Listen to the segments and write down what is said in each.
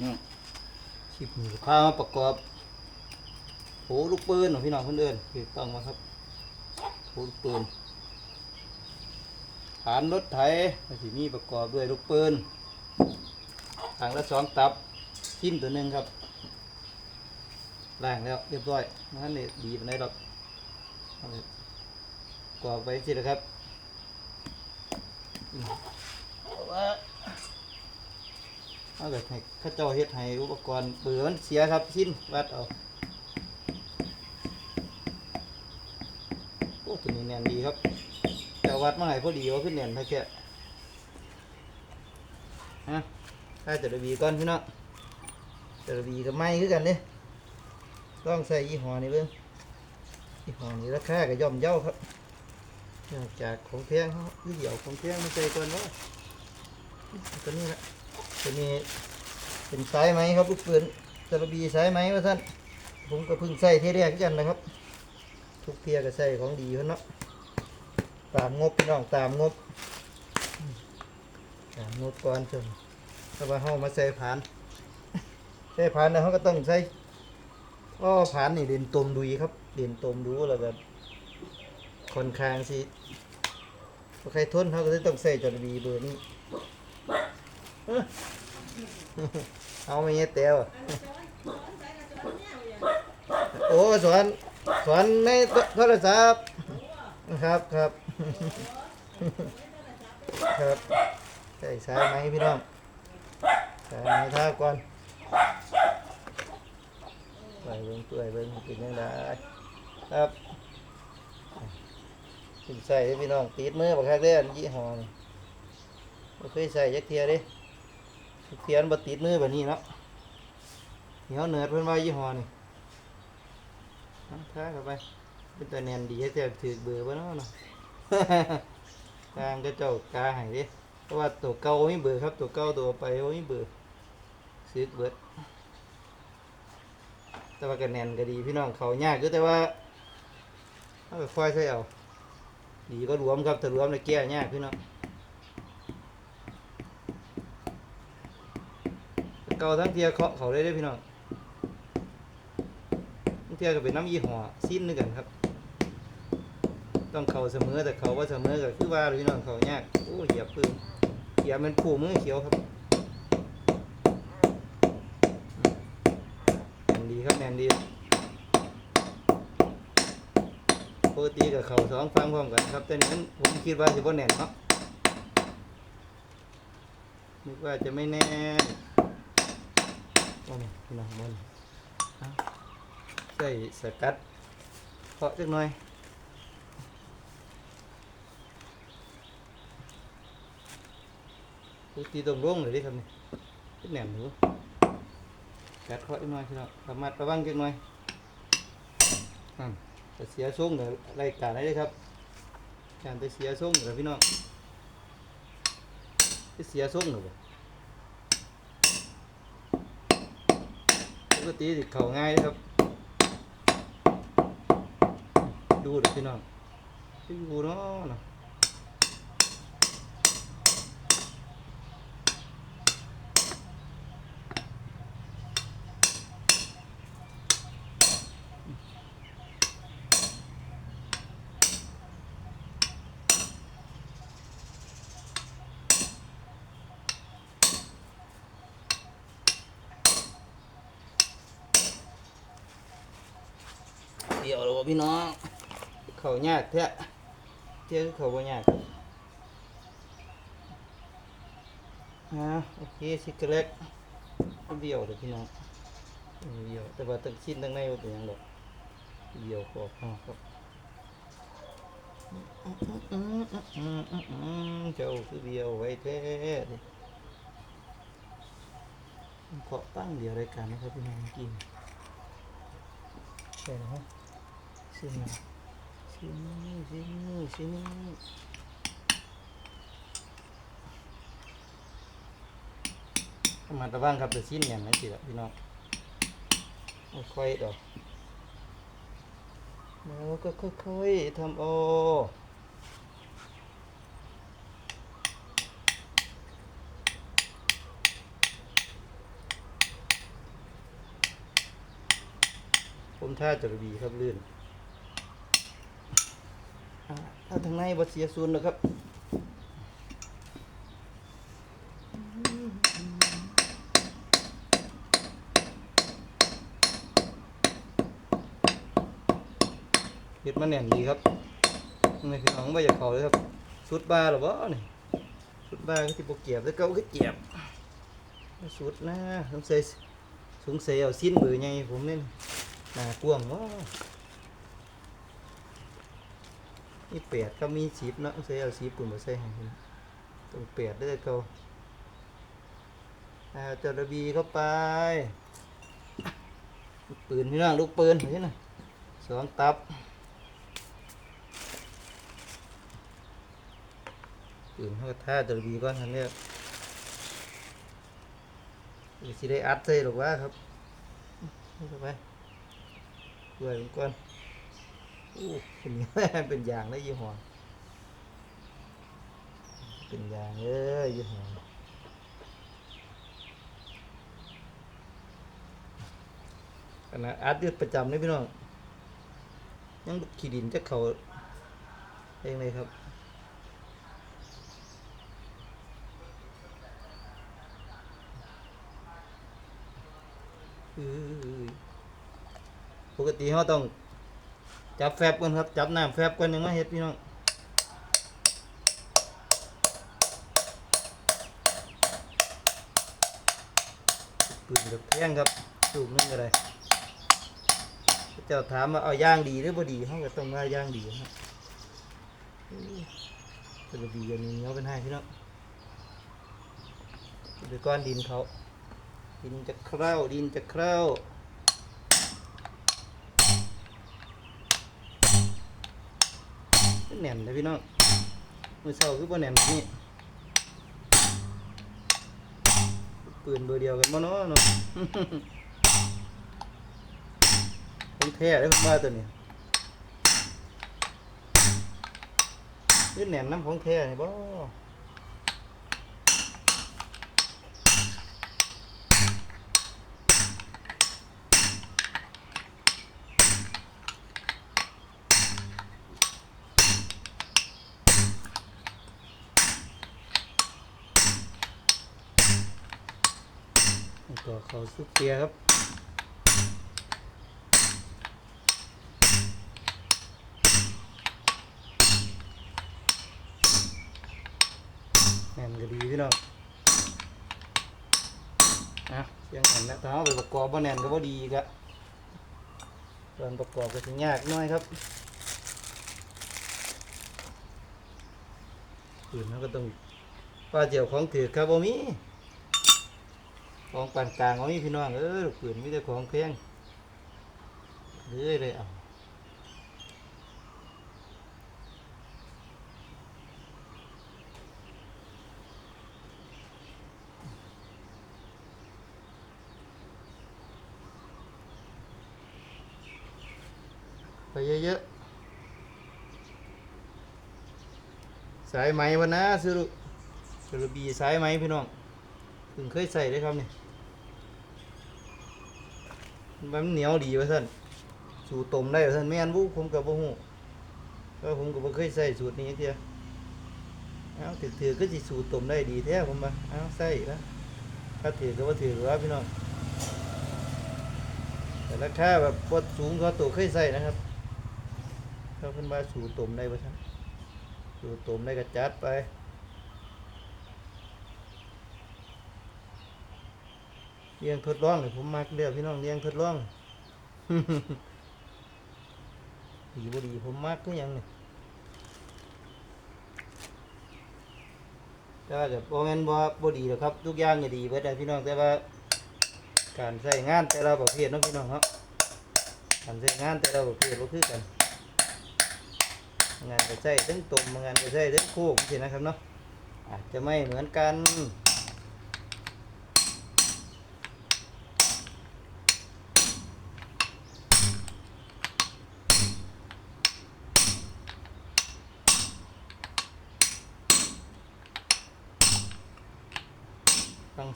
เนาะคลิปนี้พามาประกอบโหลูกปืนของพี่น้องเพื่อนเอินคือต้องมาครับโหลูกปืนฐานรถไถก็สิมีประกอบด้วยลูกปืนถังละสองตับชิ้นตัวหนึ่งครับล้างแล้วเรียบร้อยนั่นเลยดีปานใดหรอกเอาไปประกอบไปสินะครับอืม เอาเกิดให้ข้าเจ้าเฮ็ดให้อุปกรณ์เบื่อมันเสียครับชิ้นวัดเอาโอ้ตัวนี้แน่นดีครับแต่วัดมาให้พอดีว่าขึ้นแน่นถ้แค่ฮะถ้าจะระบีก่อนพี่น้องจะระบีกับไม้คือกันเด้ต้องใส่ยี่ห้อนี้เบิ่งยี่ห้อนี้ราคาก็ย่อมเย่าครับจากของแพงเขาคือเดี๋ยวของแพงไม่ใส่ก่อนเนาะตัวนี้ละ ตัวนี้เป็นสายไหมครับลูกปืนจะระบีสายไหมว่าท่านผมก็เพิ่งใส่เที่ยแรกกันนะครับ ทุกเทียก็ใส่ของดีเพิ่นเนาะตามงบพี่น้องตามงบตามงบก่อนจนถ้าว่าเฮามาใส่ผานใส่ผานแล้วเขาก็ต้องใส่ก็ผานนี่เด่นตมดุยครับเด่นตมดูแล้วแบบค่อนข้างสิใครทนเขาก็ต้องใส่จระบีเบอร์นี้ เอาไม่เงี้ยเตียวโอ้สอนสอนในโทรศัพท์ครับครับครับใส่สายไหมพี่น้องสายไหมท่าก่อนไปเบิ่งเปื่อยเบิ่งเป็นยังไงครับถึงใส่เด้พี่น้องติดมือบักคักเด้ออันยี่ห้อนี่เคยใส่ยักเทียด้ เทียนบติดมือแบบนี้เนาะเหนียวเนิร์ดเพื่อนว่ายี่ห้อนี่ท้าเข้าไป เป็นตัวแนนดีให้เจ้าถือเบื่อร์บ้านาะเนาะกลางก็เจ้ากาให้ดิเพราะว่าตัวเก่าไม่เบื่อครับ ตัวเก่าตัวไปไม่เบื่อซื้อเบิดแต่ว่าก็แนนก็ดีพี่น้องเขายากก็แต่ว่าเอาไปค่อยใส่เอาดีก็รวมครับถ้ารวมแล้วแก้ยากพี่น้อง เก่าทั้งเทียเคาะเขาได้ได้อพี่น้องทั้งเทียก็เป็นน้ำยี่ห้อสิ้นนึงกันครับ ต้องเขาเสมอแต่เขาว่าเสมอก็คือว่าพี่น้องเขายากโอ้เหยียบปืนเหยียบมันขู่มือเขียวครับแน่นดีครับแน่นดีปกติกับเขาสองฟังพร้อมกันครับแต่นี้นผมคิดว่าจะบ่แน่นเนาะนึกว่าจะไม่แน่น พี่น้องมันเอาใส่สกัดเพาะจักหน่อยปกติต้องร่วงเลยดิครับนี่เป็นแหนมหนูกัดเคาะจักหน่อยพี่น้องระมัดระวังจักหน่อยอืมจะเสียทรงเดี๋ยวรายการอะไรเลยครับการจะเสียทรงเดี๋ยวพี่น้องจะเสียทรงเหรอ บ่ปกติสิเขาง่ายนะครับ ดูเด็กพี่น้องดูเนาะเนาะเดี๋ยวเรา พี่น้อง เขายากแท้เที่ยวเขาบ่ยากครับอ่าโอเคสิกเล็กเดี่ยวเด้อพี่น้องเดี่ยวแต่ว่าตั้งชิ้นตั้งในว่าเป็นยังดอกเดี่ยวขอบนอกครับเจ้าคือเดียวไว้แท้ดิขอตั้งเดียวรายการนะครับพี่น้องกินใช่ไหม ซื้อมาซื้อมาซื้อมาซื้อมาประมาณตะบ้างครับเะชิ้นอย่านั้นสิละพี่น้องค่อยๆดอกแล้ก็ค่อยๆทำโอผมท่าจระบีครับลื่น ถ้าทางในบ่เสียศูนย์นะครับเห็ดมันแน่นดีครับนี่พี่น้องไม่อยาเขาเลยครับสุดบาหรอวะนี่สุดบาก็ที่โปเกียบแล้วก็ก็เจียบสุดนะสงสัยสงสัยเอาสิ้นเบอร์ไงผมเนี่ยหนากว้างวะ นี่แปดก็มีสีบเนาะสงสัยเอาสีปุ่นมาใส่ให้ต้องแปดได้อเขาเอาจระบีเข้าไป ปืนพี่น้องลูกปืนเห็นไหมสองตับอื่นเขาก็ท่าจะดีก่อนทันเนี่ยสิได้อัดใส่หรือว่าครับเอาเข้าไปด้วยก่อน เป็นยางได้ยี่ห้อเป็นยางเอ้ยยี่ห้อขณะอัดเดืดประจำเลยพี่น้องยังขีดินจะเขาเองเลยครับปกติเขาต้อง จับแฟบก่อนครับ จับน้ำแฟบก่อนยังไม่เฮ็ดพี่น้องปืนกับแท่งครับสูบนึงก็ได้เจ้าถามว่าเอาย่างดีหรือบ่ดีเขาก็ต้องว่าย่างดีครับจะบ่ดีกันนี้เขาเป็นให้พี่น้องไปก้อนดินเขาดินจะเคล้าดินจะเคล้า แน่นเลยพี่น้องมือเศร้าคือบ่แน่นแบบนี่ปืนเบอร์เดียวกันบ่เนาะเนาะของแท้ได้ผมว่าตัวนี้นี่แน่นน้ำของแท้นี่บ่ แล้วก็เขาซุปเปียร์ครับแน่นก็ดีพี่น้องนะเสียงแน่นแล้วถ้าเอาไปประกอบบ่แน่นก็บ่ดีอีกอะตอนประกอบก็จะยากหน้อยครับอื่นเราก็ต้องป้าเจียวของถือครับบ่มี ของปานกลางของพี่น้องเออลูกปืนมีแต่ของแพงเรื่อยเลยเอาไปเยอะๆสายไหมวันนะซื้อลูกซื้อบีสายไหมพี่น้องเพิ่งเคยใส่ได้ครับเนี่ย มันเหนียวดีวะท่านสูตรต้มได้วะท่านไม่อันบุผมกับบ่ฮู้ก็ผมก็บ่เคยใส่สูตรนี้เทียเอาถือถือก็สิสูตรต้มได้ดีแท้ผมมาเอาใส่นะถ้าถือก็บ่าถือหรอว่าพี่น้องแต่ราคาแบบบ่สูงเขาตัวเคยใส่นะครับเขาเพิ่นว่าสูตรต้มได้บ่ท่านสูตรต้มได้ก็จัดไป เลี้ยงทดลองนี่ผมมักเลือกพี่น้องเลี้ยงทดลองดีบ่ดีผมมักก็ยังเนี่แต่ว่าก็บ่แม่นบ่บ่ดีหรอกครับ ทุกอย่างก็ดีเบิดอะพี่น้องแต่ว่า การใช้งานแต่ละประเภทเนาะพี่น้องเนาะการใช้งานแต่ละประเภทบ่คือกัน งานก็ใช้ทั้งตุ่มงงานก็ใช้ทั้งโค้งสินะครับเนาะอาจจะไม่เหมือนกัน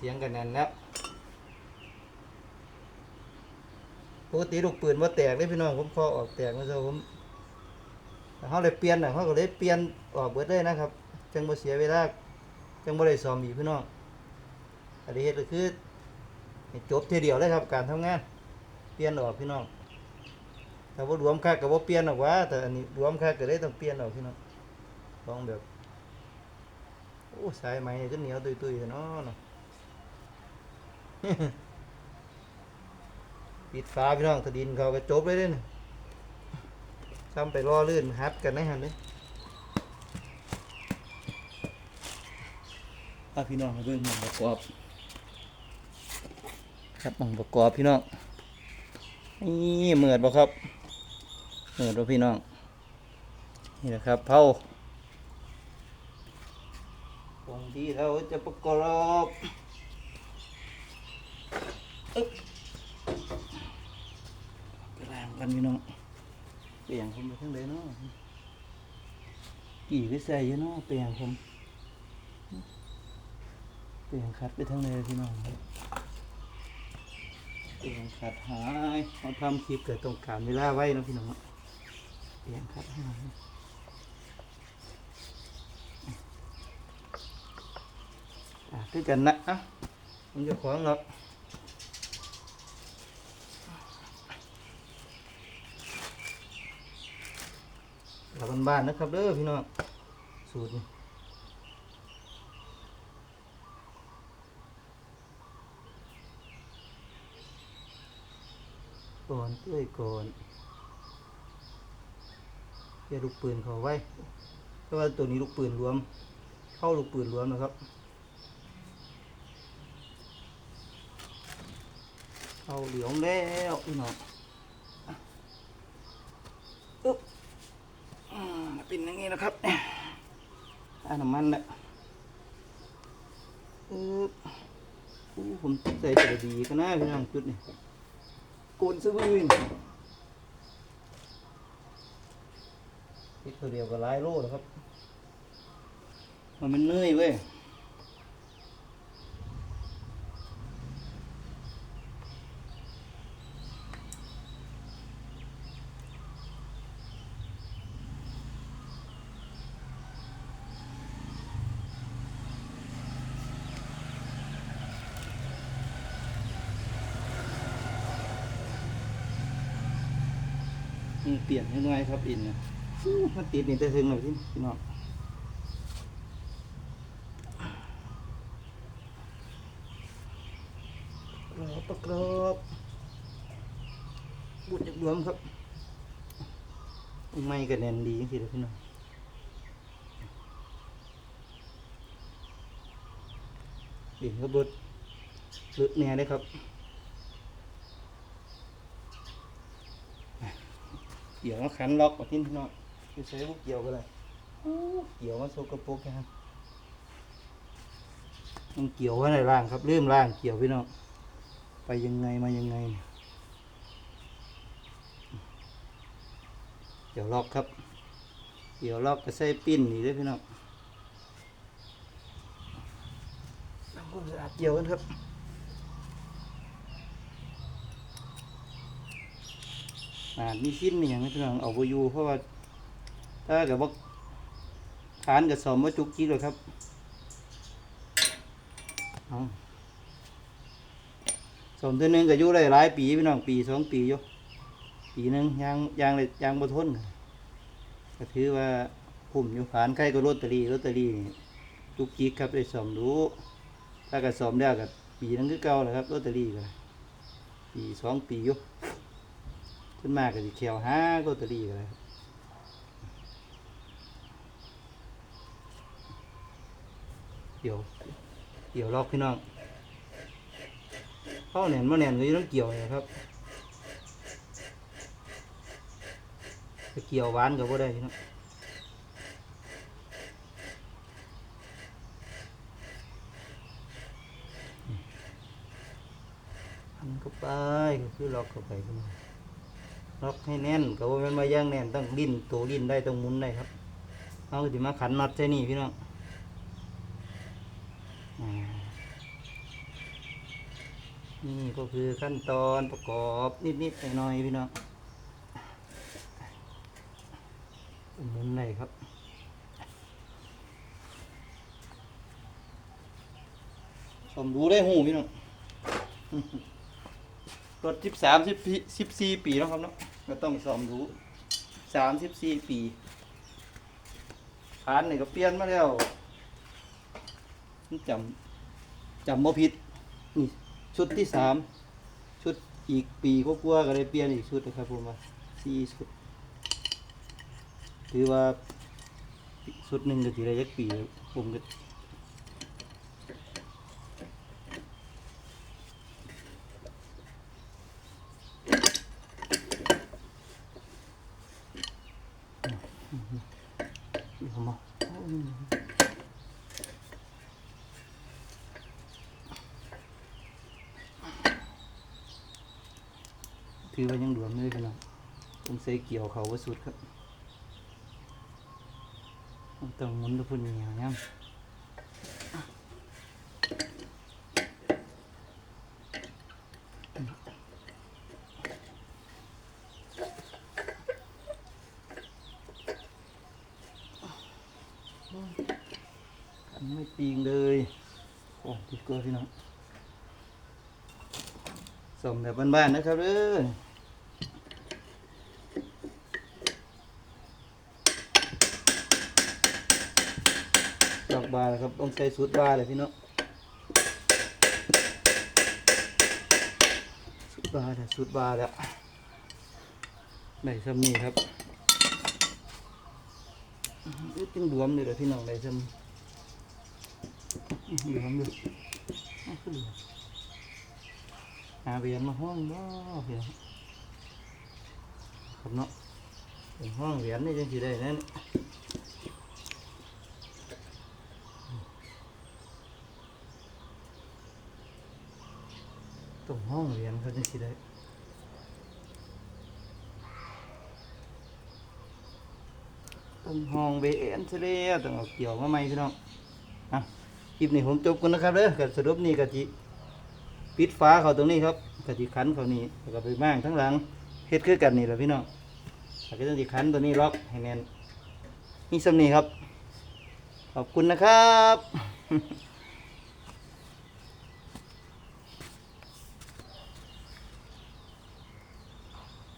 สียงกันแน่นแล้วปกติลูกปืนว่าแตกเลยพี่น้องผมคอออกแตกมาซะผมแต่เขาเลยเปลี่ยนนะเขาก็เลยเปลี่ยนออกเบิดเลยนะครับจังบ่เสียเวลาจังบ่ได้ซ้อมอีกพี่น้องอันนี้เฮ็ดก็คือจบทีเดียวเลยครับการทำงาน เปลี่ยนออกพี่น้องถ้าว่ารวมค่ากับว่าเปลี่ยนออกว่าแต่อันนี้รวมค่าก็เลยต้องเปลี่ยนออกพี่น้องต้องแบบโอ้สายไหมก็เหนียวตุยๆเนาะเนาะ ปิดฟ้าพี่น้องตะดินเขาก็จบเลยเด้นี่ซ้ำไปรอลื่นฮัดกันได้หันเลยอะพี่น้องมาเบิ่งหมองประกอบ ครับหมองประกอบพี่น้องนี่เหมือดบ่ครับเหมือดบ่พี่น้อง นี่แหละครับเผาตรงที่เราจะประกอบ อึ๊บกระลางกันพี่น้องเปลี่ยนผมไปทั้งเลยเนาะกี่ไปใส่เยอะเนาะเปลี่ยนผมเปลี่ยนคัดไปทั้งเลยพี่น้องเปลี่ยนคัดหายเขาทำคลิปเกิดตรงกลารเวลาไว้เนาะพี่น้องเปลี่ยนคัดหายอะคือกันนะอะมันจะขวางหรอก หลับบ้านๆนะครับเด้อพี่น้องสูตรนี่ก่อนเอ้ยก่อนอย่าลูกปืนเขาไว้เพราะว่าตัวนี้ลูกปืนรวม เข้าลูกปืนรวมนะครับเอาเหลียงแล้วพี่น้องอะอึ๊บ อืม เป็นอย่างนี้นะครับอ่าน้ำมันแหละอึ๊บอู้ผมใส่ตัวดีกันนะพี่น้องจุดนี่โกนสวินนี่ตัวเดียวกับหลายโลนะครับ มันเป็นเนยเว้ย เปลี่ยนให้หน่อยครับอินนะอู้มันติดนี่แต่ถึงหน่อยพี่พี่น้องรอประกรอบบุดจากรวมครับไม่ก็แน่นดีจริงๆเลยพี่น้องดินก็บุดลึกแน่เลยครับ เกี่ยวมาขันล็อกมาทิ้งพี่น้องคือใช้พวกเกี่ยวกันเลยเกี่ยวมาโซกระปุกนะครับมันเกี่ยวไว้ในร่างครับเริ่มร่างเกี่ยวพี่น้องไปยังไงมายังไง เกี่ยวล็อกครับ เกี่ยวล็อกก็ใส่ปิ้นนี่ด้วยพี่น้องทำความสะอาดเกี่ยวกันครับ อาจมีชิ้นมีอย่างนี้พี่น้องเอาไปอยู่เพราะว่า ถ้าเกิดว่าฐานกับสมว่าจุกจิกเลยครับสมตัวหนึ่งก็อยู่ได้หลายปีพี่น้องปีสองปีอยู่ปีหนึ่งยางยางเลยยางบ่ทนก็ถือว่าคุ้มอยู่ฐานใครก็ลอตเตอรี่ลอตเตอรี่จุกจิกครับได้สมรู้ถ้าก็สมแล้วก็ปีหนึงคือเก่าแหละครับลอตเตอรี่ก็ปีสองปีอยู่ ขึ้นมาก็สิเขียวห้าโรตารีกันเลยเกี่ยว เกี่ยวล็อกพี่น้องเข้าแหนนมาแหนนก็ยังต้องเกี่ยวเลยครับจะเกี่ยวหวานก็บ่ได้พี่น้องอันก็ไปก็คือล็อกเข้าไปพี่น้อง ล็อกให้แน่นก็ว่ามันมาย่างแน่นต้องดิ้นตัวดิ้นได้ต้องหมุนได้ครับเอาสิมาขันน็อตใช่นี่พี่น้องนี่ก็คือขั้นตอนประกอบนิดๆหน่อยๆพี่น้องหมุนเลยครับสมรู้ได้หูพี่น้องรถสิบสามสิบสี่ปีแล้วครับเนาะ ก็ต้องสมรู้สามสิบสี่ปีผ่านนี่ก็เปลี่ยนมาแล้วจำจำบ่ผิดนี่ชุดที่สามชุดอีกปีก็กลัวก็เลยเปลี่ยนอีกชุดนะครับผมว่าสี่ชุดถือว่าชุดหนึ่งก็ถือได้ยักปีผมก็ เอามาถือว่ายังดวมเลยพี่น้องผม ใส่เกี่ยวเขาว่าสุดครับต้องมุนทุกคนอย่างนี้กันไม่ปีงเลย โอ้ดีกว่าพี่น้องสมแบบบ้านๆนะครับเด้อ ดอกบาร์ครับต้องใช้สูตรบาเลยพี่น้องสูตรบาร์แล้วสูตรบาแล้วได้ซ้ำนี่ครับจึงรวมเลยเหรอพี่น้องได้ซ้ำรวมเลยอ้วคือเหาเวียนมาห้องบ่เพียครับเนาะเป็นห้องเหรียญนี่จังสิได้นั่น ตรงห้องเรียนเขาจะคิดได้ตรงห้องเบเอ็นเสลียต้องเอาเกี่ยวมาใหม่พี่น้องอะคลิปนี้ผมจบกันนะครับเด้อกับสรุปนี่กะจิปิดฟ้าเขาตรงนี้ครับกะจิขันเขานี่แล้วก็ไปม่างทั้งหลังเฮ็ดคือกันนี่แหละพี่น้องแล้วก็ต้องจิขันตัวนี้ล็อกให้แน่นนี่สำนีครับ ขอบคุณนะครับ